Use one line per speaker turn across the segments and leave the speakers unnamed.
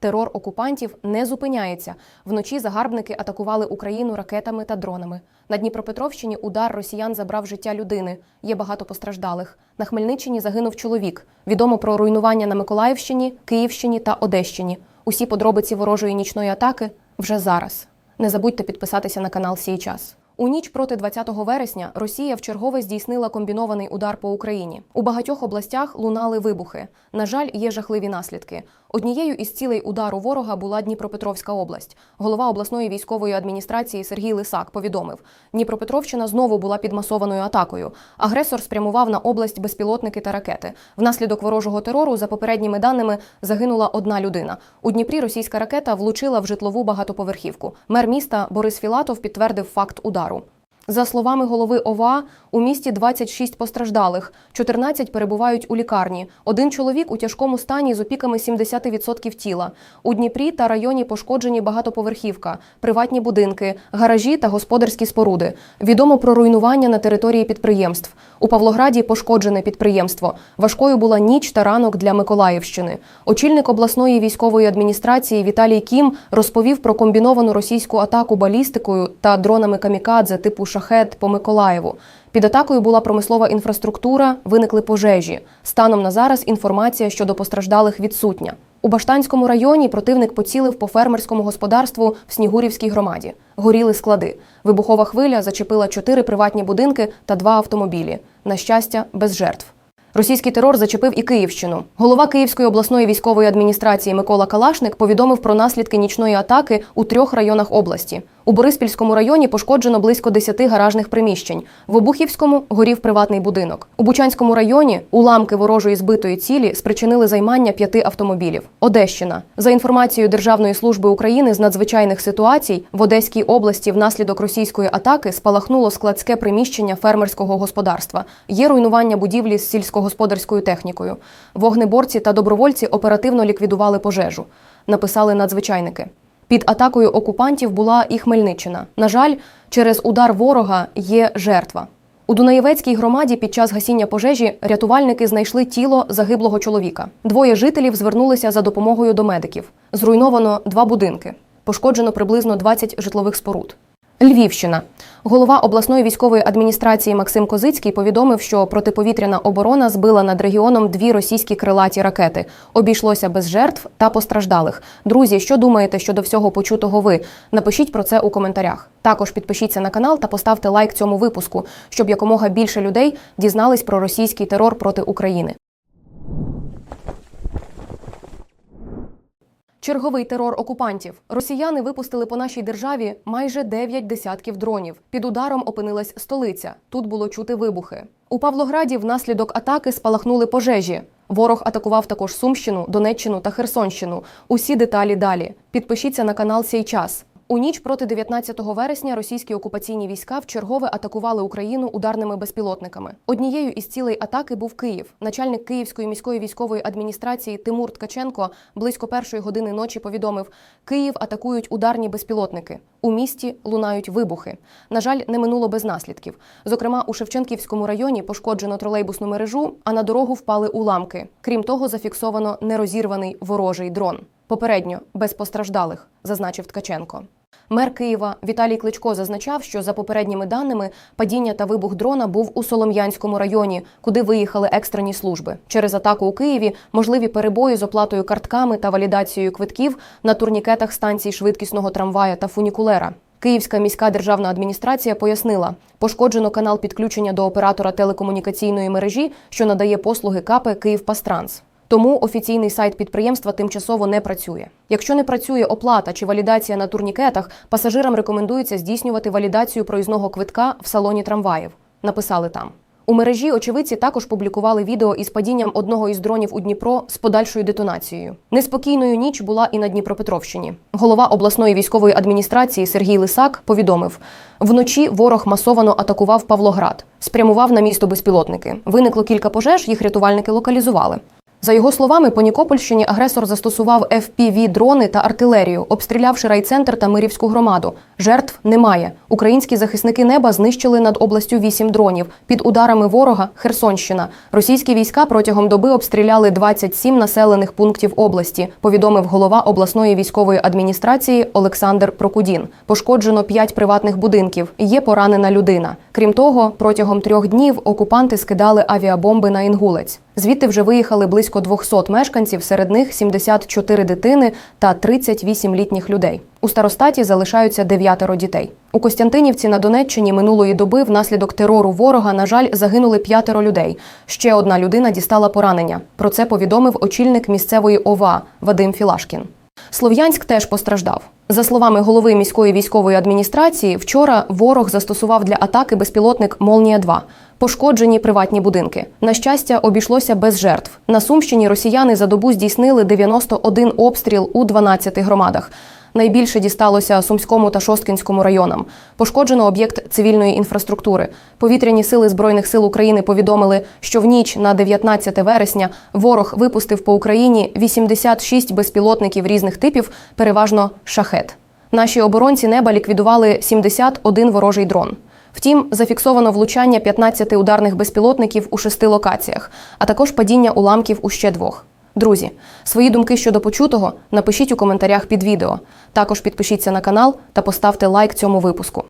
Терор окупантів не зупиняється. Вночі загарбники атакували Україну ракетами та дронами. На Дніпропетровщині удар росіян забрав життя людини. Є багато постраждалих. На Хмельниччині загинув чоловік. Відомо про руйнування на Миколаївщині, Київщині та Одещині. Усі подробиці ворожої нічної атаки вже зараз. Не забудьте підписатися на канал Сій час. У ніч проти 20 вересня Росія вчергове здійснила комбінований удар по Україні. У багатьох областях лунали вибухи. На жаль, є жахливі наслідки. Однією із цілей удару ворога була Дніпропетровська область. Голова обласної військової адміністрації Сергій Лисак повідомив: Дніпропетровщина знову була під масованою атакою. Агресор спрямував на область безпілотники та ракети. Внаслідок ворожого терору, за попередніми даними, загинула одна людина. У Дніпрі російська ракета влучила в житлову багатоповерхівку. Мер міста Борис Філатов підтвердив факт удару. Bolsonaru. За словами голови ОВА, у місті 26 постраждалих, 14 перебувають у лікарні. Один чоловік у тяжкому стані з опіками 70% тіла. У Дніпрі та районі пошкоджені багатоповерхівка, приватні будинки, гаражі та господарські споруди. Відомо про руйнування на території підприємств. У Павлограді пошкоджене підприємство. Важкою була ніч та ранок для Миколаївщини. Очільник обласної військової адміністрації Віталій Кім розповів про комбіновану російську атаку балістикою та дронами камікадзе типу шахет по Миколаєву. Під атакою була промислова інфраструктура, виникли пожежі. Станом на зараз інформація щодо постраждалих відсутня. У Баштанському районі противник поцілив по фермерському господарству в Снігурівській громаді. Горіли склади. Вибухова хвиля зачепила чотири приватні будинки та два автомобілі. На щастя, без жертв. Російський терор зачепив і Київщину. Голова Київської обласної військової адміністрації Микола Калашник повідомив про наслідки нічної атаки у трьох районах області. У Бориспільському районі пошкоджено близько 10 гаражних приміщень. В Обухівському горів приватний будинок. У Бучанському районі уламки ворожої збитої цілі спричинили займання п'яти автомобілів. Одещина. За інформацією Державної служби України з надзвичайних ситуацій, в Одеській області внаслідок російської атаки спалахнуло складське приміщення фермерського господарства. Є руйнування будівлі з сільськогосподарською технікою. Вогнеборці та добровольці оперативно ліквідували пожежу. Написали надзвичайники. Під атакою окупантів була і Хмельниччина. На жаль, через удар ворога є жертва. У Дунаєвецькій громаді під час гасіння пожежі рятувальники знайшли тіло загиблого чоловіка. Двоє жителів звернулися за допомогою до медиків. Зруйновано два будинки. Пошкоджено приблизно 20 житлових споруд. Львівщина. Голова обласної військової адміністрації Максим Козицький повідомив, що протиповітряна оборона збила над регіоном дві російські крилаті ракети. Обійшлося без жертв та постраждалих. Друзі, що думаєте щодо всього почутого ви? Напишіть про це у коментарях. Також підпишіться на канал та поставте лайк цьому випуску, щоб якомога більше людей дізнались про російський терор проти України. Черговий терор окупантів. Росіяни випустили по нашій державі майже 9 десятків дронів. Під ударом опинилась столиця. Тут було чути вибухи. У Павлограді внаслідок атаки спалахнули пожежі. Ворог атакував також Сумщину, Донеччину та Херсонщину. Усі деталі далі. Підпишіться на канал Сей час. У ніч проти 19 вересня російські окупаційні війська вчергове атакували Україну ударними безпілотниками. Однією із цілей атаки був Київ. Начальник Київської міської військової адміністрації Тимур Ткаченко близько першої години ночі повідомив: Київ атакують ударні безпілотники. У місті лунають вибухи. На жаль, не минуло без наслідків. Зокрема, у Шевченківському районі пошкоджено тролейбусну мережу, а на дорогу впали уламки. Крім того, зафіксовано нерозірваний ворожий дрон. Попередньо без постраждалих, зазначив Ткаченко. Мер Києва Віталій Кличко зазначав, що за попередніми даними падіння та вибух дрона був у Солом'янському районі, куди виїхали екстрені служби. Через атаку у Києві можливі перебої з оплатою картками та валідацією квитків на турнікетах станцій швидкісного трамвая та фунікулера. Київська міська державна адміністрація пояснила, пошкоджено канал підключення до оператора телекомунікаційної мережі, що надає послуги КАП «Київпастранс». Тому офіційний сайт підприємства тимчасово не працює. Якщо не працює оплата чи валідація на турнікетах, пасажирам рекомендується здійснювати валідацію проїзного квитка в салоні трамваїв. Написали там. У мережі очевидці також публікували відео із падінням одного із дронів у Дніпро з подальшою детонацією. Неспокійною ніч була і на Дніпропетровщині. Голова обласної військової адміністрації Сергій Лисак повідомив: вночі ворог масовано атакував Павлоград, спрямував на місто безпілотники. Виникло кілька пожеж, їх рятувальники локалізували. За його словами, по Нікопольщині агресор застосував fpv дрони та артилерію, обстрілявши райцентр та Мирівську громаду. Жертв немає. Українські захисники неба знищили над областю вісім дронів. Під ударами ворога Херсонщина. Російські війська протягом доби обстріляли 27 населених пунктів області. Повідомив голова обласної військової адміністрації Олександр Прокудін. Пошкоджено п'ять приватних будинків. Є поранена людина. Крім того, протягом трьох днів окупанти скидали авіабомби на Інгулець. Звідти вже виїхали близько 200 мешканців, серед них 74 дитини та 38 літніх людей. У старостаті залишаються дев'ятеро дітей. У Костянтинівці на Донеччині минулої доби внаслідок терору ворога, на жаль, загинули п'ятеро людей. Ще одна людина дістала поранення. Про це повідомив очільник місцевої ОВА Вадим Філашкін. Слов'янськ теж постраждав. За словами голови міської військової адміністрації, вчора ворог застосував для атаки безпілотник Молнія 2 Пошкоджені приватні будинки. На щастя, обійшлося без жертв. На Сумщині росіяни за добу здійснили 91 обстріл у 12 громадах. Найбільше дісталося Сумському та Шосткінському районам. Пошкоджено об'єкт цивільної інфраструктури. Повітряні сили збройних сил України повідомили, що в ніч на 19 вересня ворог випустив по Україні 86 безпілотників різних типів, переважно шахет. Наші оборонці неба ліквідували 71 ворожий дрон. Втім, зафіксовано влучання 15 ударних безпілотників у шести локаціях, а також падіння уламків у ще двох. Друзі, свої думки щодо почутого напишіть у коментарях під відео. Також підпишіться на канал та поставте лайк цьому випуску.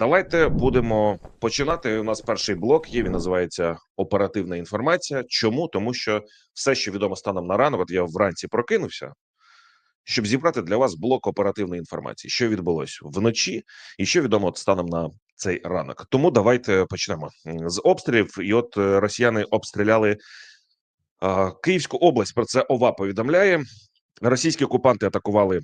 Давайте будемо починати. У нас перший блок є. Він називається оперативна інформація. Чому? Тому що все, що відомо станом на ранок, от я вранці прокинувся, щоб зібрати для вас блок оперативної інформації, що відбулось вночі, і що відомо станом на цей ранок. Тому давайте почнемо з обстрілів. І от е, росіяни обстріляли Київську область. Про це ОВА повідомляє. Російські окупанти атакували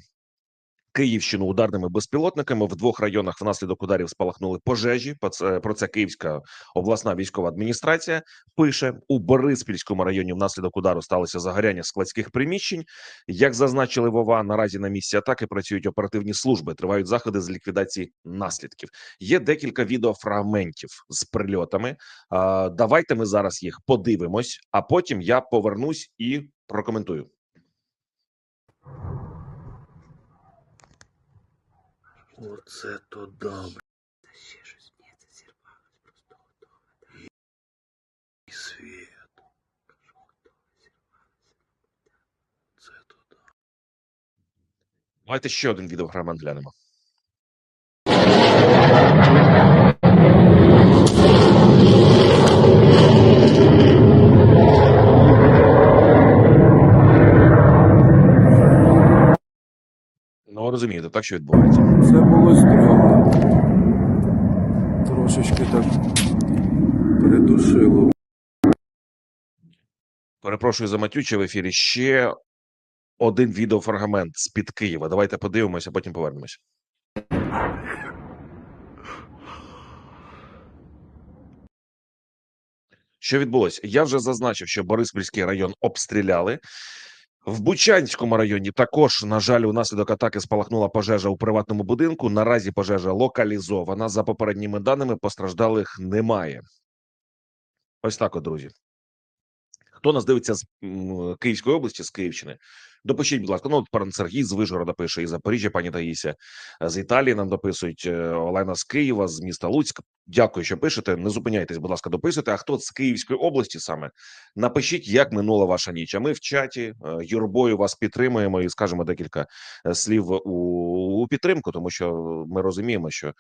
Київщину ударними безпілотниками в двох районах внаслідок ударів спалахнули пожежі. Про це, Київська обласна військова адміністрація пише у Бориспільському районі. Внаслідок удару сталося загоряння складських приміщень. Як зазначили Вова, наразі на місці атаки працюють оперативні служби. Тривають заходи з ліквідації наслідків. Є декілька відеофрагментів з прильотами. Давайте ми зараз їх подивимось, а потім я повернусь і прокоментую.
Оце то добре.
Та ще щось мені це зірвалось, просто готове.
І світ.
Кажу, готове зірвалося.
Це то добре.
Давайте ще один для глянемо. Ну, розумієте, так що відбувається.
Це було стрьомно. Трошечки так придушило.
Перепрошую за матюче в ефірі. Ще один відеофрагмент з під Києва. Давайте подивимося, потім повернемось. Що відбулося? Я вже зазначив, що Бориспільський район обстріляли. В Бучанському районі також, на жаль, унаслідок атаки спалахнула пожежа у приватному будинку. Наразі пожежа локалізована. За попередніми даними постраждалих немає. Ось так, от, друзі. Хто нас дивиться з Київської області, з Київщини? Допишіть, будь ласка. Ну, от пан Сергій з Вижгорода пише, із Запоріжжя, пані Таїся, з Італії нам дописують е, Олена з Києва, з міста Луцьк. Дякую, що пишете. Не зупиняйтесь, будь ласка, дописуйте. А хто з Київської області саме? Напишіть, як минула ваша ніч. А ми в чаті е, юрбою вас підтримуємо і скажемо декілька е, слів у, у підтримку, тому що ми розуміємо, що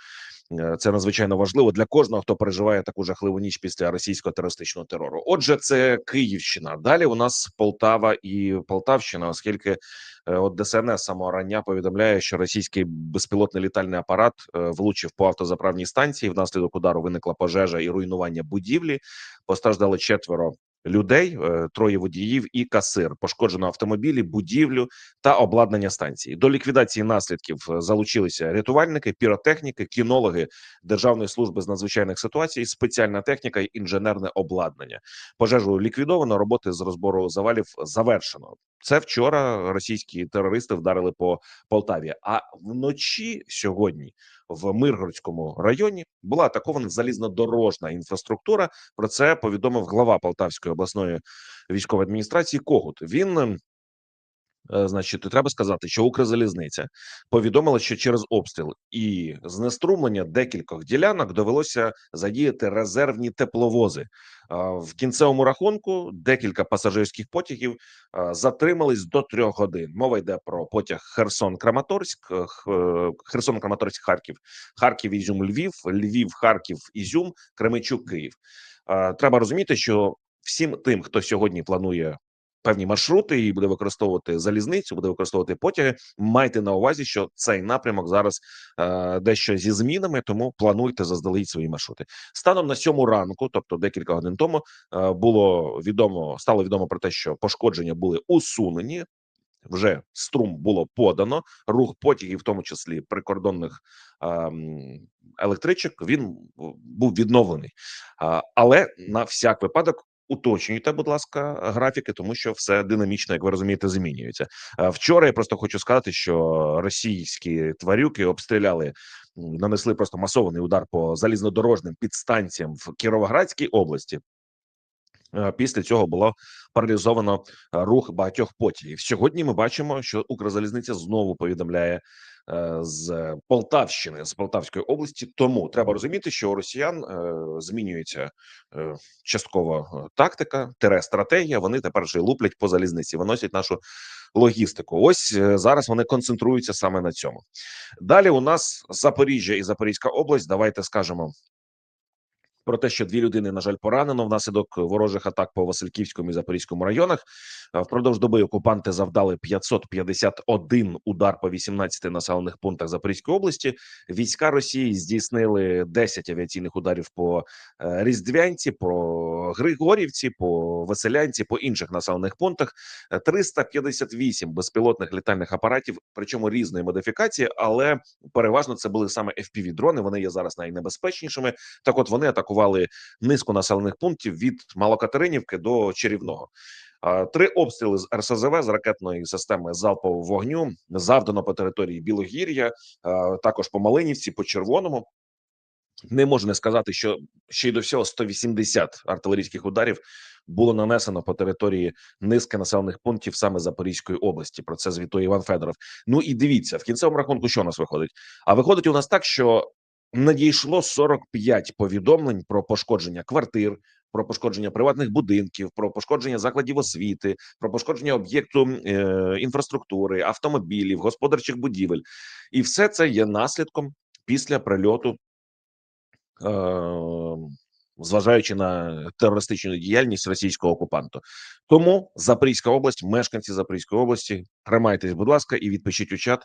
це надзвичайно важливо для кожного, хто переживає таку жахливу ніч після російського терористичного терору. Отже, це Київщина. Далі у нас Полтава і Полтавщина, оскільки е, от ДСНС самого рання повідомляє, що російський безпілотний літальний апарат е, влучив по автозаправній станції. Внаслідок удару виникла пожежа і руйнування будівлі. Постраждали четверо. Людей, е, троє водіїв і касир. Пошкоджено автомобілі, будівлю та обладнання станції. До ліквідації наслідків залучилися рятувальники, піротехніки, кінологи Державної служби з надзвичайних ситуацій, спеціальна техніка і інженерне обладнання. Пожежу ліквідовано. Роботи з розбору завалів завершено. Це вчора російські терористи вдарили по Полтаві. А вночі сьогодні в Миргородському районі була атакована залізнодорожна інфраструктура. Про це повідомив глава Полтавської обласної військової адміністрації Когут. Він Е, Значить, треба сказати, що Укрзалізниця повідомила, що через обстріл і знеструмлення декількох ділянок довелося задіяти резервні тепловози. В кінцевому рахунку декілька пасажирських потягів затримались до трьох годин. Мова йде про потяг Херсон-Краматорськ, е, е, Херсон-Краматорськ, Харків, Харків, Ізюм, Львів, Львів, Харків, Ізюм, Кременчук, Київ. Треба розуміти, що всім тим, хто сьогодні планує певні маршрути і буде використовувати залізницю, буде використовувати потяги. Майте на увазі, що цей напрямок зараз е, дещо зі змінами, тому плануйте заздалегідь свої маршрути. Станом на сьому ранку, тобто декілька годин тому, е, було відомо, стало відомо про те, що пошкодження були усунені. Вже струм було подано. Рух потягів, в тому числі прикордонних ем, електричок, він був відновлений. А, але на всяк випадок уточнюйте, будь ласка, графіки, тому що все динамічно, як ви розумієте, змінюється. Вчора я просто хочу сказати, що російські тварюки обстріляли, нанесли просто масований удар по залізнодорожним підстанціям в Кіровоградській області. Е, Після цього було паралізовано е, рух багатьох потягів. Сьогодні ми бачимо, що Укрзалізниця знову повідомляє е, з Полтавщини, з Полтавської області. Тому треба розуміти, що у росіян змінюється частково тактика, тере стратегія. Вони тепер вже луплять по залізниці, виносять нашу логістику. Ось зараз вони концентруються саме на цьому. Далі у нас Запоріжжя і Запорізька область. Давайте скажемо про те, що дві людини, на жаль, поранено внаслідок ворожих атак по Васильківському і Запорізькому районах. Впродовж доби окупанти завдали 551 удар по 18 населених пунктах Запорізької області. Війська Росії здійснили 10 авіаційних ударів по е, Різдвянці, по Григорівці, по Веселянці, по інших населених пунктах. Е, 358 безпілотних літальних апаратів, причому різної модифікації, але переважно це були саме fpv дрони. Вони є зараз найнебезпечнішими. Так, от вони атакували низку населених пунктів від Малокатеринівки до Чарівного. Три обстріли з РСЗВ з ракетної системи залпового вогню завдано по території Білогір'я, також по Малинівці, по Червоному. Не можу не сказати, що ще й до всього 180 артилерійських ударів було нанесено по території низки населених пунктів саме Запорізької області. Про це звітує Іван Федоров. Ну і дивіться в кінцевому рахунку, що у нас виходить. А виходить у нас так, що надійшло 45 повідомлень про пошкодження квартир, про пошкодження приватних будинків, про пошкодження закладів освіти, про пошкодження об'єкту е, інфраструктури, автомобілів, господарчих будівель, і все це є наслідком після прильоту. Зважаючи на терористичну діяльність російського окупанту, тому Запорізька область, мешканці Запорізької області, тримайтесь, будь ласка, і відпишіть у чат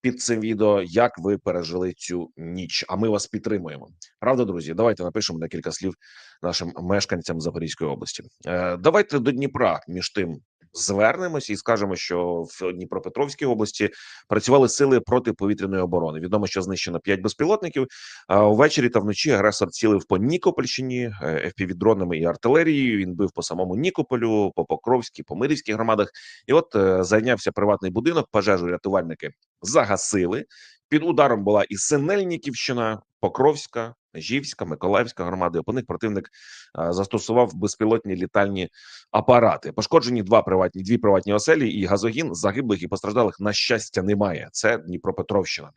під цим відео, як ви пережили цю ніч. А ми вас підтримуємо. Правда, друзі, давайте напишемо декілька слів нашим мешканцям Запорізької області. Е, давайте до Дніпра між тим звернемося і скажемо, що в Дніпропетровській області працювали сили протиповітряної оборони. Відомо, що знищено 5 безпілотників. А увечері та вночі агресор цілив по Нікопольщині е, FPV-дронами і артилерією. Він бив по самому Нікополю, по Покровській, по Мирівських громадах. І от е, зайнявся приватний будинок. Пожежу рятувальники загасили. Під ударом була і Синельниківщина, Покровська, Жівська, Миколаївська громади. По них противник застосував безпілотні літальні апарати. Пошкоджені два приватні, дві приватні оселі і газогін. Загиблих і постраждалих на щастя немає. Це Дніпропетровщина.